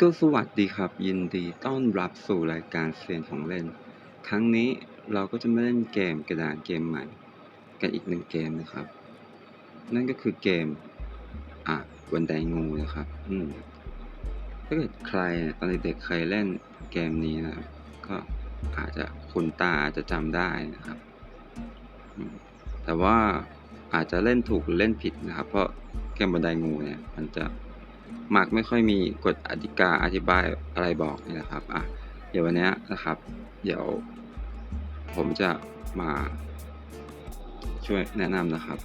ก็สวัสดีครับ ยินดีต้อนรับสู่รายการเซียนของเล่น ครั้งนี้เราก็จะมาเล่นเกมกระดานเกมใหม่ กันอีกหนึ่งเกมนะครับ นั่นก็คือเกม อะบันไดงูนะครับ อืมถ้าเกิดใครตอนเด็กๆเคยเล่นเกมนี้นะครับก็อาจจะคุ้นตาอาจจะจำได้นะครับ แต่ว่าอาจจะเล่นถูกหรือเล่นผิดนะครับ เพราะเกมบันไดงูเนี่ย มันจะ มักไม่ค่อยมีกฎอธิกาอธิบายอะไรบอกนี่นะครับอะเดี๋ยววันนี้นะครับ เดี๋ยว ผมจะมาช่วยแนะนำนะครับ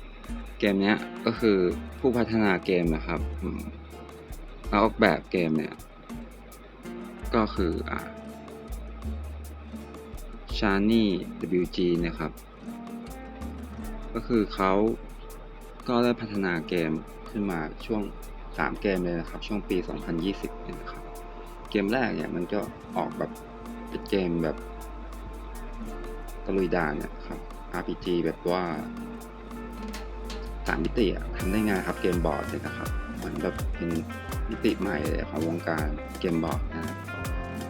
เกมนี้ก็คือผู้พัฒนาเกมนะครับอืมแล้วออกแบบเกมเนี่ย ก็คืออะชานี่ WG นะครับ ก็คือเขาก็ได้พัฒนาเกมขึ้นมาช่วง 3 เกมเลยนะครับ ช่วงปี 2020เนี่ยนะครับ เกมแรกเนี่ยมันก็ออกแบบเป็นเกมแบบตะลุยด่านเนี่ยครับ RPG แบบว่าสามมิติอะทำได้งายครับเกมบอร์ดเนี่ยนะครับเหมือนแบบเป็นมิติใหม่เลยของวงการเกมบอร์ดนะครับ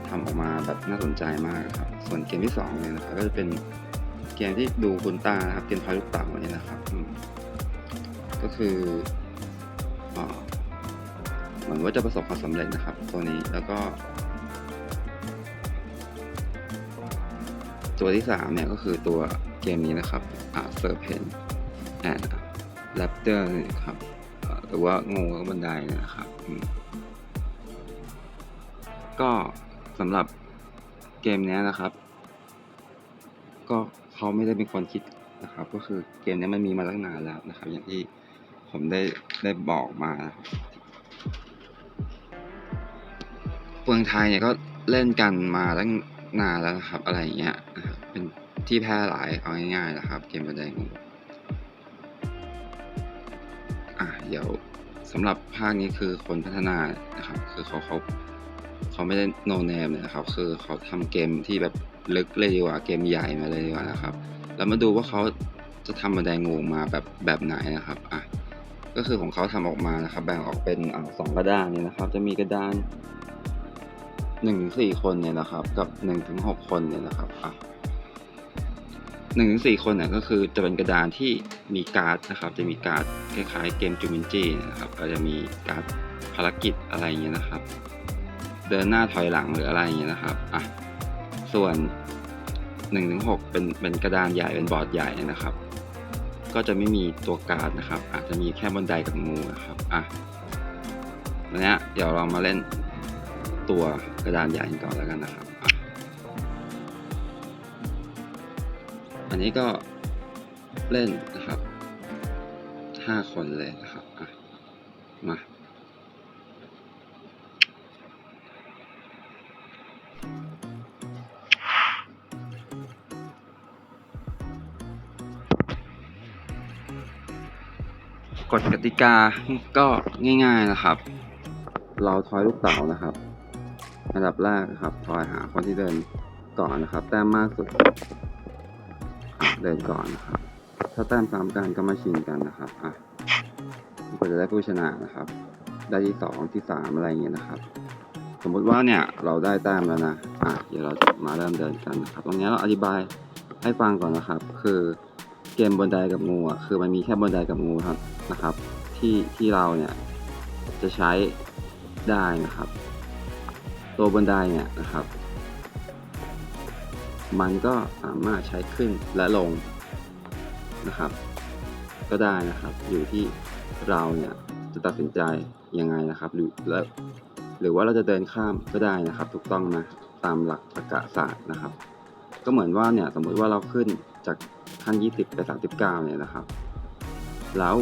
ทำออกมาแบบน่าสนใจมากครับ ส่วนเกมที่สองเนี่ยนะครับก็จะเป็นเกมที่ดูคุณตานะครับเกมทอยลูกเต๋าเนี่ยนะครับ ก็คืออ หมือนว่าจะประสบความสำเร็จนะครับ ตัวนี้แล้วก็ ตัวที่สามเนี่ยก็คือตัวเกมนี้นะครับอ่าเซอร์เพนแอนด์แรปเตอร์นี่ครับหรือว่างูกับบันไดนะครับ ก็สำหรับเกมนี้นะครับ ก็เขาไม่ได้เป็นคนคิดนะครับ ก็คือเกมนี้มันมีมาตั้งนานแล้วนะครับ อย่างที่ผมได้ได้บอกมานะครับ เมืองไทยเนี่ยก็เล่นกันมาตั้งนานแล้วนะครับ อะไรอย่างเงี้ยนะครับเป็นที่แพร่หลายเอาง่ายๆนะครับ เกมบันไดงูอะเดี๋ยวสำหรับภาคนี้คือคนพัฒนานะครับ คือเขาเขาเขาไม่ได้โนเนมเลยนะครับ คือเขาทำเกมที่แบบลึกเลยดีกว่าเกมใหญ่มาเลยดีกว่านะครับ แล้วมาดูว่าเขาจะทำบันไดงูมาแบบแบบไหนนะครับอะก็คือของเขาทำออกมานะครับ แบ่งออกเป็นอสองกระดานนี้นะครับ จะมีกระดาน หนึ่งถึงสี่คนเนี่ยนะครับ กับหนึ่งถึงหกคนเนี่ยนะครับอะหนึ่งถึงสี่คนเนี่ยก็คือจะเป็นกระดานที่มีการ์ดนะครับ จะมีการ์ดคล้ายๆเกมจูมินจีนะครับก็จะมีการ์ดภารกิจอะไรอย่างเงี้ยนะครับ เดินหน้าถอยหลังหรืออะไรอย่างเงี้ยนะครับอะส่วนหนึ่งถึงหกเป็นเป็นกระดานใหญ่เป็นบอร์ดใหญ่นะครับ ก็จะไม่มีตัวการ์ดนะครับ อาจจะมีแค่บันไดกับงูนะครับอะวันเนี้ยเดี๋ยวเรามาเล่น ตัวกระดานใหญ่กันก่อนแล้วกันนะครับ อันนี้ก็เล่นนะครับห้าคนเลยนะครับมากฎกติกาก็ง่ายๆนะครับ เราทอยลูกเต๋านะครับ อันดับแรกนะครับทอยหาคนที่เดินก่อนนะครับ แต้มมากสุด เดินก่อนนะครับ ถ้าแต้มซ้ำกันก็มาชิงกันนะครับอะก็จะได้ผู้ชนะนะครับ ได้ที่สองที่สามอะไรอย่างเงี้ยนะครับ สมมุติว่าเนี่ยเราได้แต้มแล้วนะอะเดี๋ยวเราจะมาเริ่มเดินกันนะครับ ตรงนี้เราอธิบายให้ฟังก่อนนะครับ คือเกมบนไดกับงูอะคือมันมีแค่บนไดกับงูครับนะครับ ที่ที่เราเนี่ยจะใช้ได้นะครับ ตัวบนไดเนี่ยนะครับ มันก็สามารถใช้ขึ้นและลงนะครับ ก็ได้นะครับ อยู่ที่เราเนี่ยจะตัดสินใจยังไงนะครับหรือแล้วหรือว่าเราจะเดินข้ามก็ได้นะครับ ถูกต้องนะตามหลักตรรกศาสตร์นะครับ ก็เหมือนว่าเนี่ยสมมุติว่าเราขึ้นจากขั้น 20 ไป 39 เนี่ยนะครับ แล้ว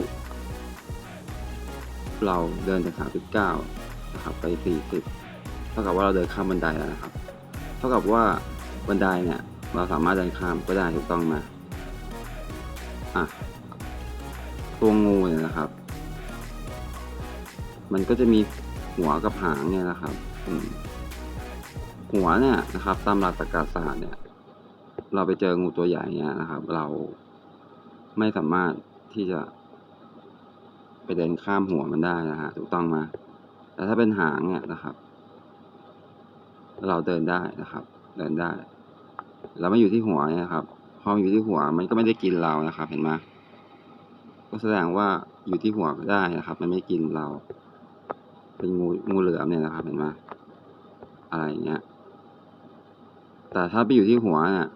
เราเดินจาก 39 นะครับ ไป 40 ท่ากับว่าเราเดินข้ามบันไดแล้วนะครับ เท่ากับว่าบันไดเนี่ยเราสามารถเดินข้ามก็ได้ถูกต้องไหมาอะตัวงูเนี่ยนะครับ มันก็จะมีหัวกับหางเนี่ยนะครับหัวเนี่ยนะครับ ตามหลักตรรกศาสตร์เนี่ย เราไปเจองูตัวใหญ่เนี่ยนะครับ เราไม่สามารถที่จะ ไปเดินข้ามหัวมันได้นะฮะถูกต้องไหมแต่ถ้าเป็นหางเนี่ยนะครับ เราเดินได้นะครับ เดินได้ เราไม่อยู่ที่หัวนะครับ พอมอยู่ที่หัวมันก็ไม่ได้กินเรานะครับ เห็นไหมก็แสดงว่าอยู่ที่หัวก็ได้นะครับ มันไม่กินเรา เป็นงูงูเหลือมเนี่ยนะครับ เห็นไหมอะไรอย่างเงี้ย แต่ถ้าไปอยู่ที่หัวเนี่ย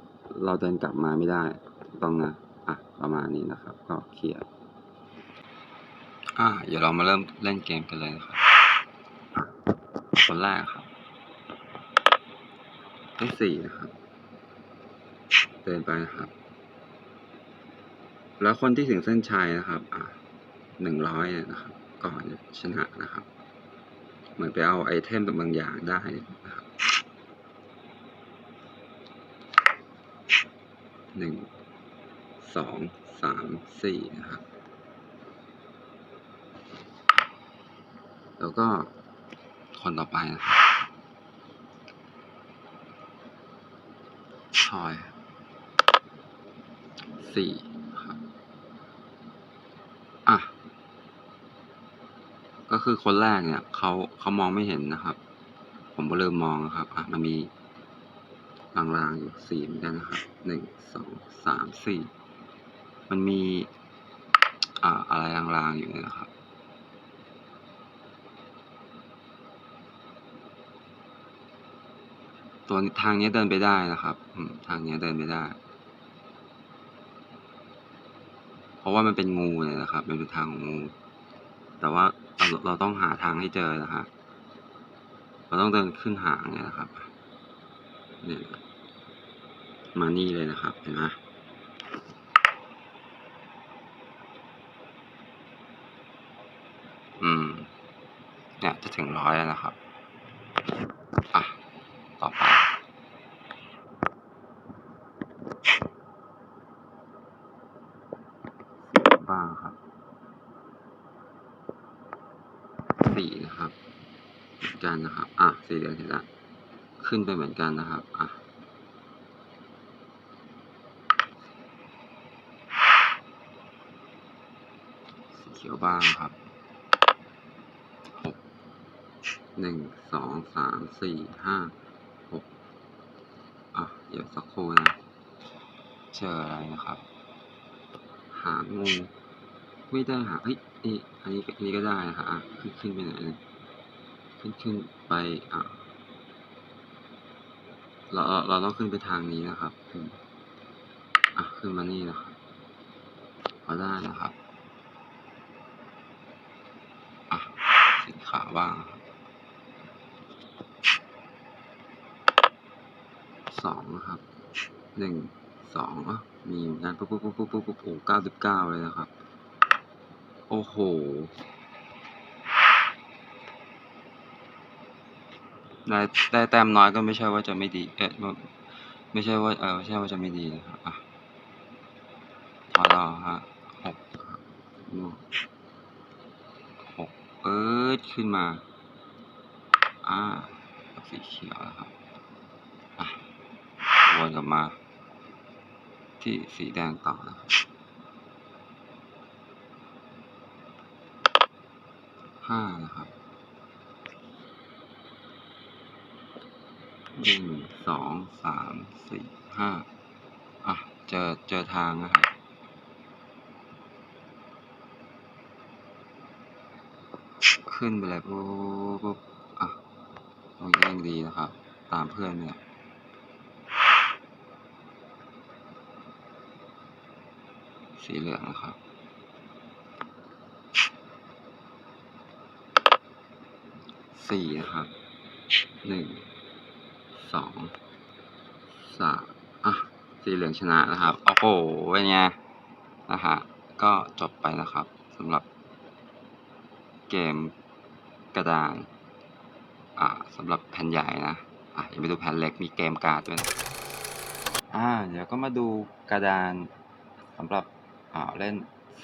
เราเดินกลับมาไม่ได้ต้องนะอะประมาณนี้นะครับ ก็เคลียร์อะเดี๋ยวเรามาเริ่มเล่นเกมกันเลยนะครับคนแรกครับ ได้สี่นะครับ เดินไปนะครับ แล้วคนที่ถึงเส้นชัยนะครับ อะหนึ่งร้อยเนี่ยนะครับ ก่อนชนะนะครับ เหมือนไปเอาไอเทมบางอย่างได้นะครับหนึ่งสองสามสี่นะครับ แล้วก็คนต่อไปนะครับช อยสี่ครับ อะ ก็คือคนแรกเนี่ยเขาเขามองไม่เห็นนะครับ ผมก็เริ่มมองนะครับ อะ มันมีรางๆอยู่สี่เหมือนกันนะครับหนึ่งสองสามสี่มันมี อ่าอะไรรางๆอยู่เนี่ยนะครับ ตัวทางนี้เดินไปได้นะครับทางนี้เดินไปได้ เพราะว่ามันเป็นงูเนี่ยนะครับมันเป็นทางของงู แต่ว่าเราเราต้องหาทางให้เจอนะฮะเราต้องเดินขึ้นหางเนี่ยนะครับเนี่ยมานี่เลยนะครับเห็นไหมอืมเนี่ยจะถึงร้อยแล้วนะครับ อะ ต่อไป บ้างครับ สีนะครับเหมือนกันนะครับ อะ สีเหลืองเสร็จแล้วขึ้นไปเหมือนกันนะครับอะสีเขียวบ้างครับหกหนึ่งสองสามสี่ห้าหกอะ เดี๋ยวสักครู่นะ เจออะไรนะครับ หางูไม่ได้หาเฮ้ยนี่อันนี้อันนี้ก็ได้นะครับอะขึ้นขึ้นไปไหนอย ขึ้นขึ้นไปอะเราเราต้องขึ้นไปทางนี้นะครับอะขึ้นมานี่นะครับพอได้นะครับอะสีขาวบ้างสองนะครับหนึ่งสองอะมีเหมือนปุ๊บปุ๊บปุ๊บปุ๊บปุ๊บโอ้เก้าสิบเก้าเลยนะครับ โอ้โห ได้ได้แต้มน้อยก็ไม่ใช่ว่าจะไม่ดี เอ๊ะไม่ไม่ใช่ว่าเออไม่ใช่ว่าจะไม่ดีนะครับอะพอรอฮะหกครับนู่นหกเอิร์ดขึ้นมา อ่า สีเขียวนะครับ อะวนกลับมา ที่สีแดงต่อนะครับห้านะครับ หนึ่งสองสามสี่ห้าอะ เจอ เจอทางนะครับขึ้นไปเลยปุ๊บปุ๊บอะตรงนี้ยังดีนะครับ ตามเพื่อนเนี่ยสีเหลืองนะครับสี่นะครับหนึ่ง สองสามอะสีเหลืองชนะนะครับ โอ้โหเป็นไงนะฮะก็จบไปนะครับสำหรับเกมกระดานอ่าสำหรับแผ่นใหญ่นะอะย่าไปดูแผ่นเล็กมีเกมการ์ดด้วยนะอ่าเดี๋ยวก็มาดูกระดานสำหรับอ่าเล่น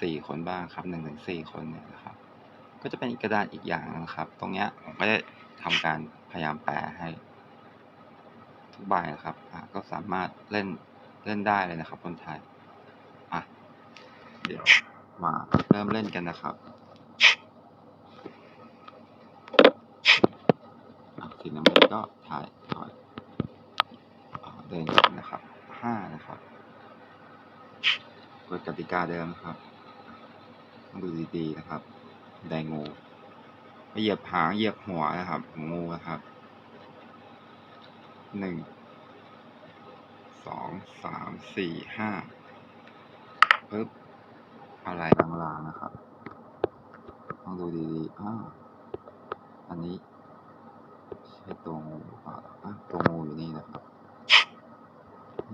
สี่คนบ้างครับหนึ่งถึงสี่คนเนี่ยนะครับ ก็จะเป็นกระดานอีกอย่างนะครับ ตรงเนี้ยผมก็ได้ทำการพยายามแปลให้ ทุกใบนะครับอ่าก็สามารถเล่นเล่นได้เลยนะครับคนไทยอะเดี๋ยวมาเริ่มเล่นกันนะครับอะสีน้ำเงินก็ถ่ายถอยเดินนะครับห้านะครับกฎกติกาเดิมนะครับต้องดูดีๆนะครับ ไดงูเหยียบหางเหยียบหัวนะครับของงูนะครับ หนึ่งสองสามสี่ห้าปึ๊บ อะไรลางๆนะครับ ต้องดูดีๆอ้าวอันนี้ใช่ตัวงูหรือเปล่าอะตัวงูอยู่นี่นะครับ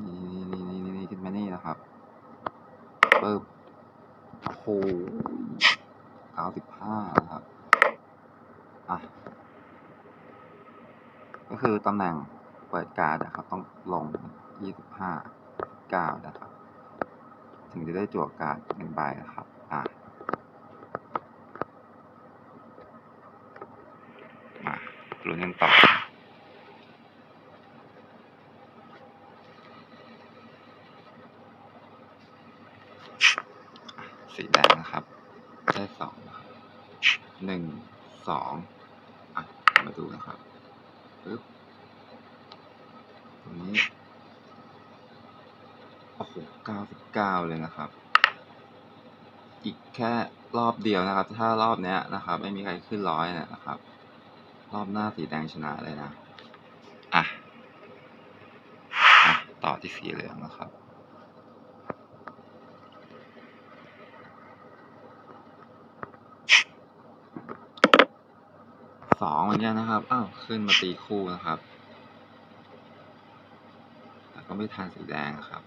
นี่นี่นี่นี่นี่ขึ้นมานี่นะครับปึ๊บโอ้โหเก้าสิบห้านะครับ อะ ก็คือตำแหน่ง เปิดการ์ดนะครับ ต้องลงยี่สิบห้าเก้านะครับ ถึงจะได้จั่วการ์ดหนึ่งใบนะครับอะมาลุ้นกันต่อสีแดงนะครับ ได้สองหนึ่งสองอะ มาดูนะครับปึ๊บ 9 เลยนะครับ อีกแค่รอบเดียวนะครับ ถ้ารอบเนี้ยนะครับ ไม่มีใครขึ้นร้อยนะครับ รอบหน้าสีแดงชนะเลยนะ อะ อะ ต่อที่สีเหลืองนะครับสองอันนี้นนะครับ อ้าว ขึ้นมาตีคู่นะครับ แต่ก็ไม่ทันสีแดงครับ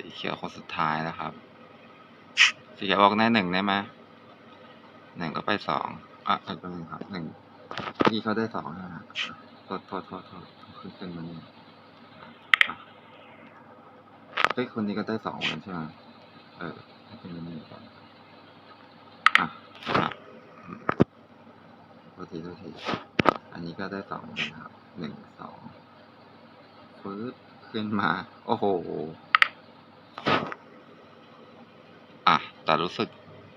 สีเขียวคนสุดท้ายนะครับ สีเขียวบอกได้หนึ่งได้ไหมหนึ่งก็ไปสองอะไปไปหนึ่งครับหนึ่งที่เขาได้สองนะฮะโทษโทษโทษโทษขึ้นขึ้นมานี่อะเฮ้ยคนนี้ก็ได้สองเหมือนใช่ไหมเออขึ้นมานี่ก่อนอะอะโทษทีโทษทีอันนี้ก็ได้สองนกันครับหนึ่งสองฟื้นขึ้นมา โอ้โห อะ แต่รู้สึก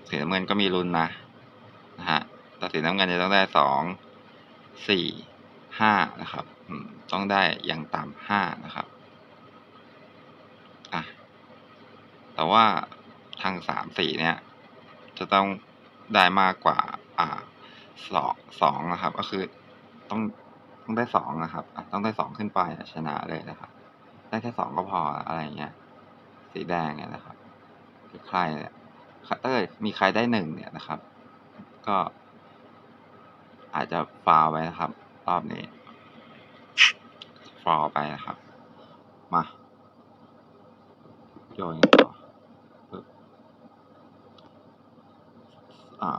สีน้ำเงินก็มีลุ้นนะนะฮะแต่สีน้ำเงินจะต้องได้สองสี่ห้านะครับต้องได้อย่างต่ำห้านะครับอะแต่ว่าทางสามสี่เนี่ย จะต้องได้มากกว่า อ่าสองสองนะครับ ก็คือต้องต้องได้สองนะครับอะต้องได้สองขึ้นไปชนะเลยนะครับ ได้แค่สองก็พออะไรเงี้ย สีแดงเนี่ยนะครับ คือใครเนี่ย เกิดมีใครได้หนึ่งเนี่ยนะครับ ก็ อาจจะฟาวไปนะครับ รอบนี้ฟาวไปนะครับ มาโยนต่ออ่า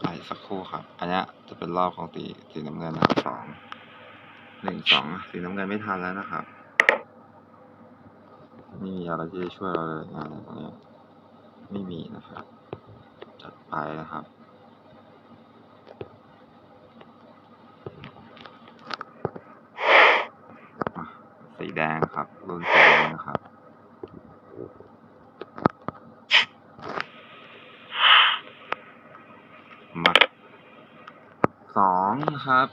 ไปสักครู่ครับ อันนี้จะเป็นรอบของสีสีน้ำเงินนะครับสองหนึ่งสองสีน้ำเงินไม่ทันแล้วนะครับ ไม่มีอะไรที่จะช่วยเราเลยงานตรงนี้ ไม่มีนะครับ จัดไปนะครับ สีแดงครับ รุ่นสีแดงนะครับมาสองนะครับ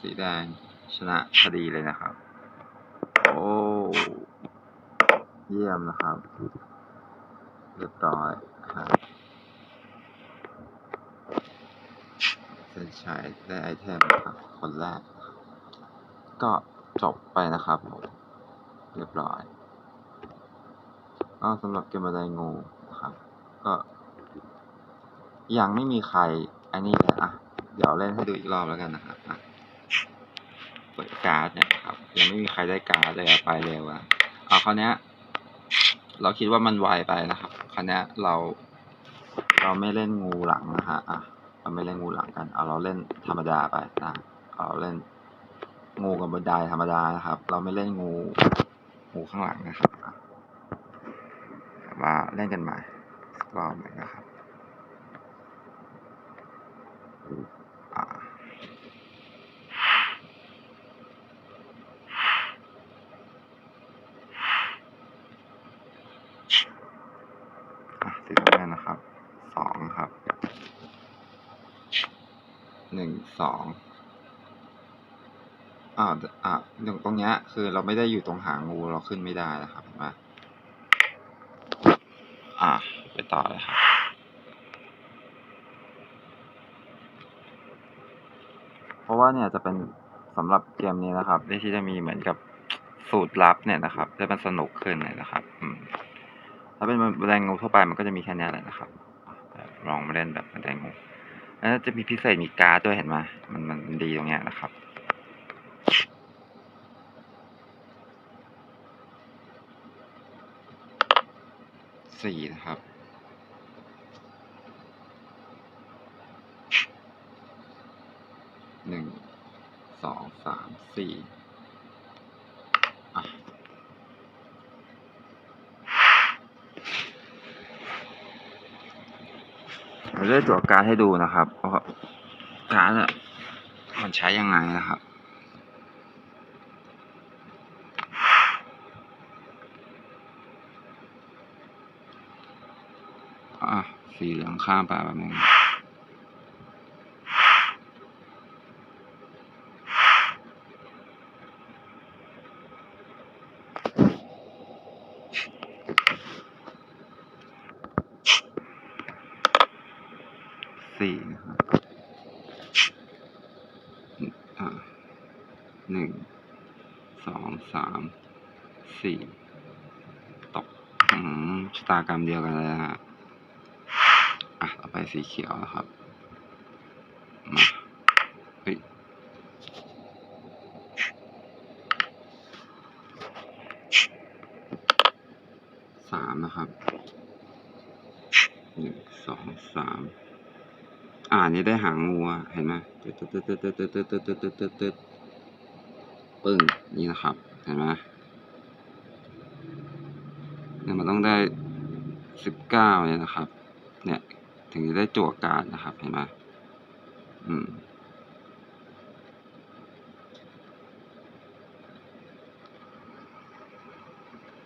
สีแดงชนะพอดีเลยนะครับ โอ้ เยี่ยมนะครับ เรียบร้อยครับเซนชัยได้ไอเทมครับคนแรก ก็จบไปนะครับผมเรียบร้อยก็สำหรับเกมบันไดงูนะครับ ก็ ยังไม่มีใครอันนี้เลยอะ เดี๋ยวเล่นให้ดูอีกรอบแล้วกันนะครับเปิดการ์ดเนี่ยครับ ยังไม่มีใครได้การ์ดเลยไปเร็วอะเอาคราวเนี้ย เราคิดว่ามันไวไปนะครับ คราวเนี้เราเราไม่เล่นงูหลังนะฮะอะเราไม่เล่นงูหลังกันเอาเราเล่นธรรมดาไปนะเอาเราเล่นงูกับบันไดธรรมดานะครับ เราไม่เล่นงูงูข้างหลังนะครับอะมาเล่นกันใหม่กรอบหนึ่งนะครับ อ่าอะสีน้ำเงินนะครับ สองครับ หนึ่ง สองอ่า อ่าอย่างตรงเนี้ยคือเราไม่ได้อยู่ตรงหางงูเราขึ้นไม่ได้นะครับเห็นปะอ่าไปต่อเลยครับเพราะว่าเนี่ยจะเป็นสำหรับเกมนี้นะครับที่จะมีเหมือนกับสูตรลับเนี่ยนะครับ จะมันสนุกขึ้นเลยนะครับอืมถ้าเป็นแมลงงูทั่วไปมันก็จะมีแค่นี้แหละนะครับลองมาเล่นแบบแมลงงูแล้วจะมีพิเศษมีการ์ดด้วยเห็นไหมมันมันดีตรงเนี้ยนะครับ สี่นะครับ หนึ่ง สอง สาม สี่อะเราได้ตัวการให้ดูนะครับ ว่าการ์ดอะมันใช้ยังไงนะครับ อะสีเหลืองข้ามไปแบบนึงสี่นะครับอะหนึ่ง สอง สาม สี่ ตก อืมชะตากรรมเดียวกันเลยนะฮะ อะต่อไป สีเขียวนะครับมาเฮ้ยสามนะครับหนึ่งสองสามอ่านี่ได้หางงูอะเห็นไหมตึ๊ดตึ๊ดตึ๊ดตึ๊ดตึ๊ดตึ๊ดตึ๊ดตึ๊ดตึ๊ดตึ๊ดตึ๊ดปึ้งนี่นะครับ เห็นไหมเนี่ยมันต้องได้สิบเก้าเนี่ยนะครับ เนี่ย ถึงจะได้จั่วการนะครับ เห็นไหมอืม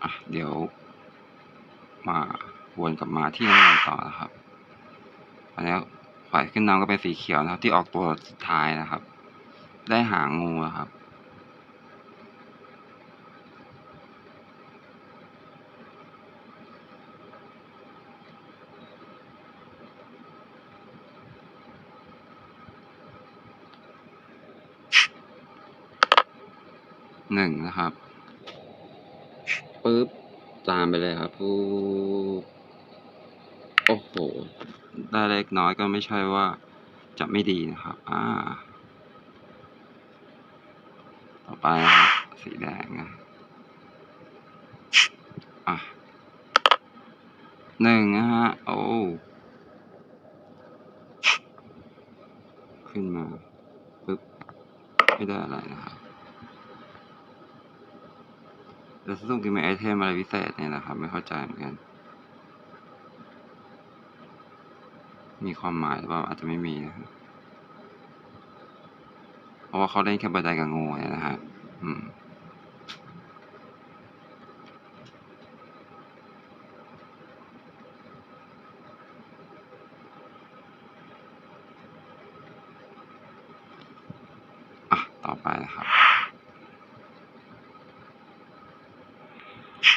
อะเดี๋ยว มาวนกลับมาที่น้ำเงินต่อนะครับอันนี้ฝ่ายขึ้นนำก็เป็นสีเขียวนะครับ ที่ออกตัวสุดท้ายนะครับ ได้หางงูนะครับ หนึ่งนะครับปึ๊บตามไปเลยครับปุ๊บโอ้โห ได้เล็กน้อยก็ไม่ใช่ว่าจะไม่ดีนะครับ อ่า ต่อไปนะครับสีแดงนะอะหนึ่งนะฮะ โอ้ขึ้นมาปึ๊บ ไม่ได้อะไรนะครับ แล้วซุ่มกินไอเทมอะไรพิเศษเนี่ยนะครับ ไม่เข้าใจเหมือนกัน มีความหมายหรือเปล่าอาจจะไม่มีนะครับเพราะว่าเขาเล่นแค่บันไดกับงูเนี่ยนะฮะอืมอะต่อไปนะครับ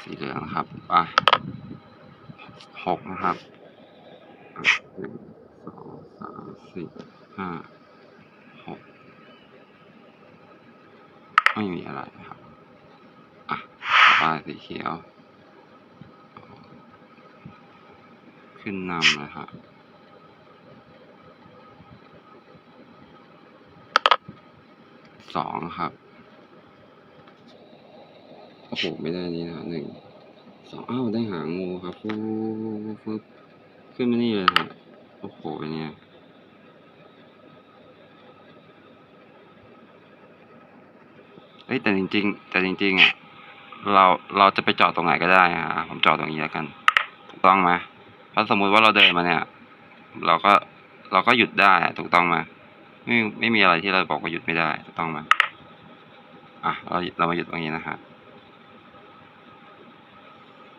สีเหลืองนะครับไปหกนะครับอะหนึ่งสองสามสี่ห้าหกไม่มีอะไรนะครับ อะต่อไปสีเขียว ขึ้นนำนะครับสองครับ โอ้โห ไม่ได้นี่นะหนึ่งสองอ้าวได้หางงูครับฟูฟึบขึ้นมานี่เลยฮะโอ้โหเป็นไงเอ้ยแต่จริงๆ แต่จริงๆอะ เราเราจะไปจอดตรงไหนก็ได้ฮะผมจอดตรงนี้แล้วกันถูกต้องไหมเพราะสมมุติว่าเราเดินมาเนี่ย เราก็เราก็หยุดได้ถูกต้องไหมไม่ไม่มีอะไรที่เราบอกว่าหยุดไม่ได้ถูกต้องไหมอะเราเรามาหยุดตรงนี้นะฮะ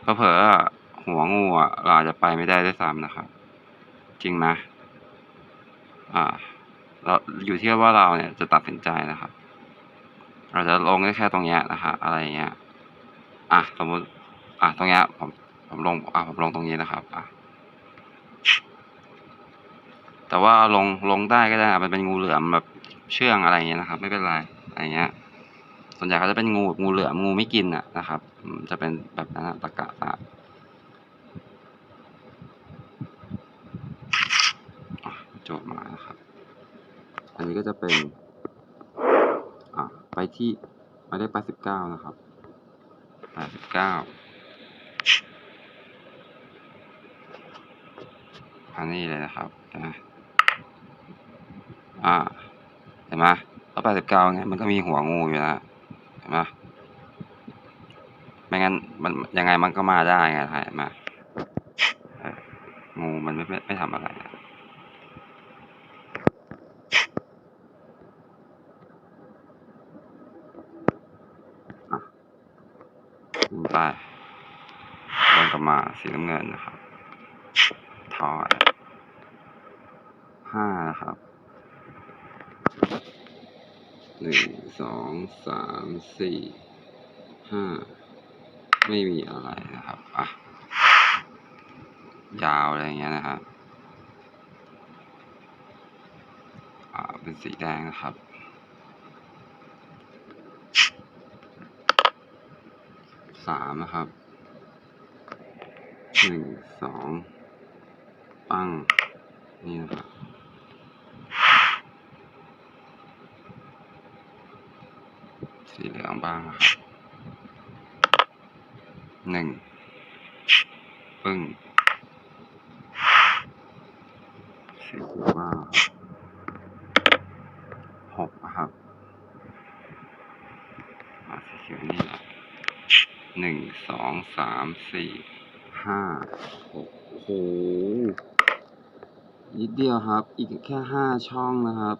เผลอๆอหัวงูอะเราอาจจะไปไม่ได้ด้วยซ้ำนะครับ จริงไหมอ่า เราอยู่ที่ว่าเราเนี่ยจะตัดสินใจนะครับ เราจะลงได้แค่ตรงเนี้ยนะครับอะไรเงี้ย อะสมมติอะตรงเนี้ยผมผมลงอะผมลงตรงนี้นะครับอะแต่ว่าเอาลงลงได้ก็ได้มันเป็นงูเหลือมแบบเชื่องอะไรเงี้ยนะครับ ไม่เป็นไรอะไรเงี้ย ส่วนใหญ่เขาจะเป็นงูงูเหลือมงูไม่กินอะนะครับ จะเป็นแบบนั้นอะตะกะตะโจทย์มานะครับ อันนี้ก็จะเป็น อะไปที่หมายเลขแปดสิบเก้านะครับ แปดสิบเก้าอันนี้เลยนะครับนะอ่าเห็นไหมแล้วแปดสิบเก้าไงมันก็มีหัวงูอยู่นะเห็นไหมไม่งั้นมันยังไงมันก็มาได้ไงถ่ายมางูมันไม่ไม่ไม่ทำอะไรนะขึ้นไปเดินกลับมาสีน้ำเงินนะครับ ถอดห้านะครับ หนึ่งส องสามสี่ห้าไม่มีอะไรนะครับอะยาวอะไรเงี้ยนะครับอ่าเป็นสีแดงนะครับสามนะครับหนึ่งสองปั้งนี่นะครับ สีเหลืองบ้างนะครับหนึ่งปึ้งสีเขียวบ้าหกครับอ่าสีเขียวนี่แหละหนึ่งสองสามสี่ห้าหกโอ้โหนิดเดียวครับ อีกแค่ห้าช่องนะครับ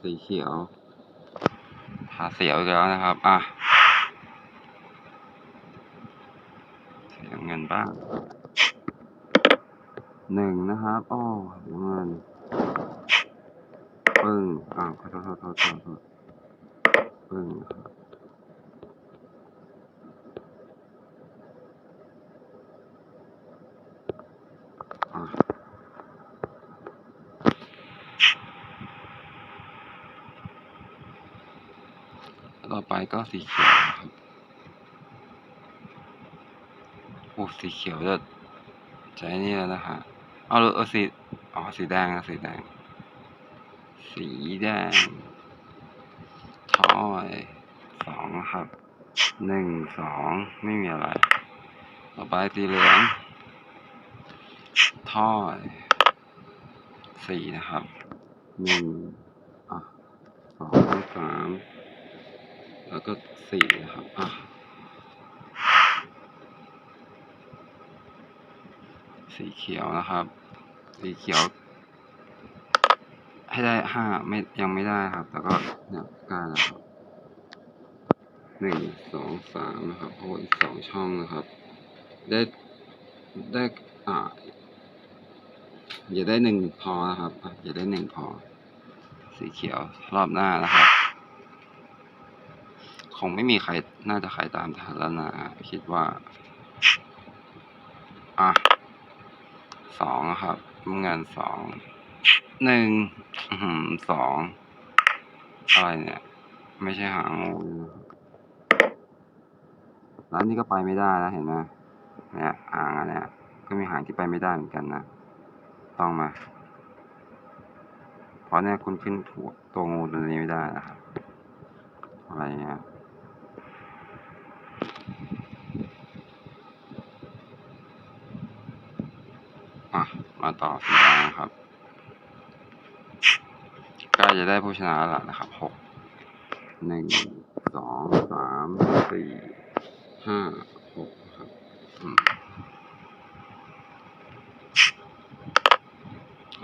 สีเขียว หาเสียวอีกแล้วนะครับ อะสีน้เงินบ้างหนึ่งนะครับอ้อสีน้เงินปึ้งอ่าวขอโทษขอโทษขอโทษปึ้งนะครับอะต่อไป ก็สีเขียวนะครับโอ้สีเขียวจะใช้นี่แล้วนะฮะเอาเออสีอ๋อสีแดงสีแดง สีแดงทอยสองครับหนึ่งสองไม่มีอะไร ต่อไปสีเหลืองทอยสี่นะครับหนึ่งอะสองสาม แล้วก็สี่นะครับอะสีเขียวนะครับ สีเขียว ให้ได้ห้าไม่ยังไม่ได้ครับแต่ก็เนี่ยใกล้แล้วครับหนึ่งสองสามนะครับเพราะว่าอีกสองช่องนะครับ ได้ได้อ่าอย่าได้หนึ่งพอนะครับอะอย่าได้หนึ่งพอ สีเขียวรอบหน้านะครับ งไม่มีใครน่าจะใครตามทันแล้วนะ คิดว่า อะสองครับน้ำเงินสองหนึ่งสองอะไรเนี่ย ไม่ใช่หางงูร้านนี้ก็ไปไม่ได้นะเห็นไหมเนี่ยหางอันเนี้ยก็มีหางที่ไปไม่ได้เหมือนกันนะต้องมาเพราะเนี่ยคุณขึ้นตัวตัวงูตัวนี้ไม่ได้นะครับอะไรเงี้ย อะ มา ต่อสีแดงครับใกล้จะได้ผู้ชนะแล้วนะครับหกหนึ่งสองสามสี่ห้าหกครับอืม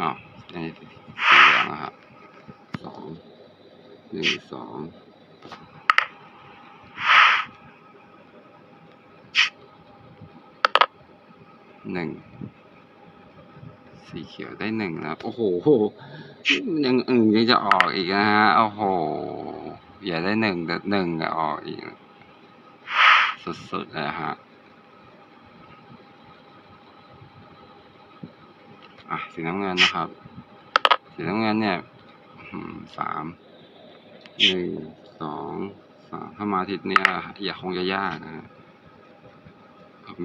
อ้าอันนี้สีเหลืองนะครับสองหนึ่งสองหนึ่ง สีเขียวได้หนึ่งนะครับโอ้โหยังอื่นยังจะออกอีกนะฮะ โอ้โห อย่าได้หนึ่งแต่หนึ่งอะออกอีก สุดๆเลยฮะอะสีน้ำเงินนะครับ สีน้ำเงินเนี่ยสามหนึ่งสองสามถ้ามาทิศเนี้ยอย่าคงจะยากนะ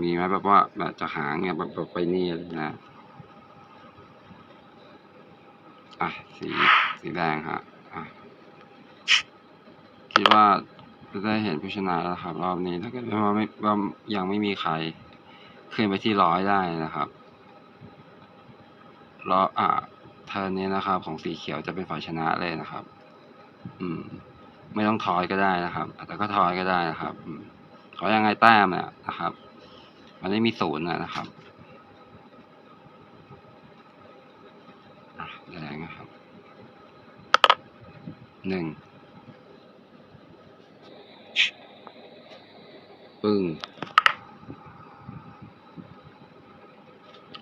มีไหมแบบว่าแบบจะหาเนี่ยแบบแบบไปนี่เลยนะ อะสีสีแดงฮะอะคิดว่าจะได้เห็นผู้ชนะแล้วครับ รอบนี้ถ้าเกิดว่าไม่ว่ายังไม่มีใครขึ้นไปที่ร้อยได้นะครับรอบอะเทิร์นนี้นะครับ ของสีเขียวจะเป็นฝ่ายชนะเลยนะครับ อืม ไม่ต้องทอยก็ได้นะครับแต่ก็ทอยก็ได้นะครับขอยังไงแต้มเนี่ยนะครับ มันไม่มีศูนย์นะครับ อะ แดงนะครับหนึ่งปึ้ง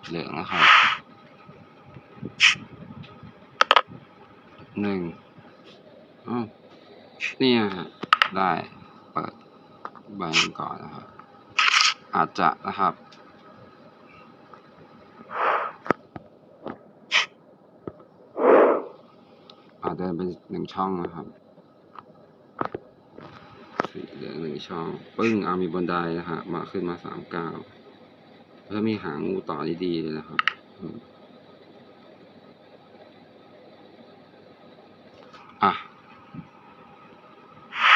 เหลืองนะครับหนึ่งอ้าวเนี่ยฮะได้เปิดใบก่อนนะครับ อาจจะนะครับ อาจเดินเป็นหนึ่งช่องนะครับสีเหลืองหนึ่งช่อง ปึ้งเอามีบนไดนะฮะมาขึ้นมาสามเก้าแล้วมีหางงูต่อดีๆเลยนะครับอะ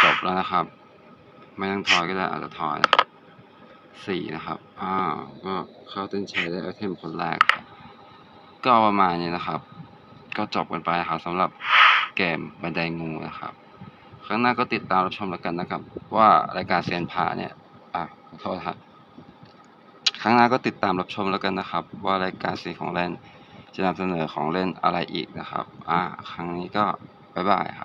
จบแล้วนะครับ ไม่ต้องทอยก็ได้อาจจะทอยสี่นะครับอ้าวก็เข้าเต้นแชร์ได้ไอเทมคนแรก ก็ประมาณนี้นะครับ ก็จบกันไปนะครับสำหรับเกมบันไดงูนะครับ ครั้งหน้าก็ติดตามรับชมแล้วกันนะครับ ว่ารายการเซียนพาเนี่ยอะขอโทษครับครั้งหน้าก็ติดตามรับชมแล้วกันนะครับ ว่ารายการเสียงของเล่นจะนำเสนอของเล่นอะไรอีกนะครับ อ่าครั้งนี้ก็บ๊ายบายครับ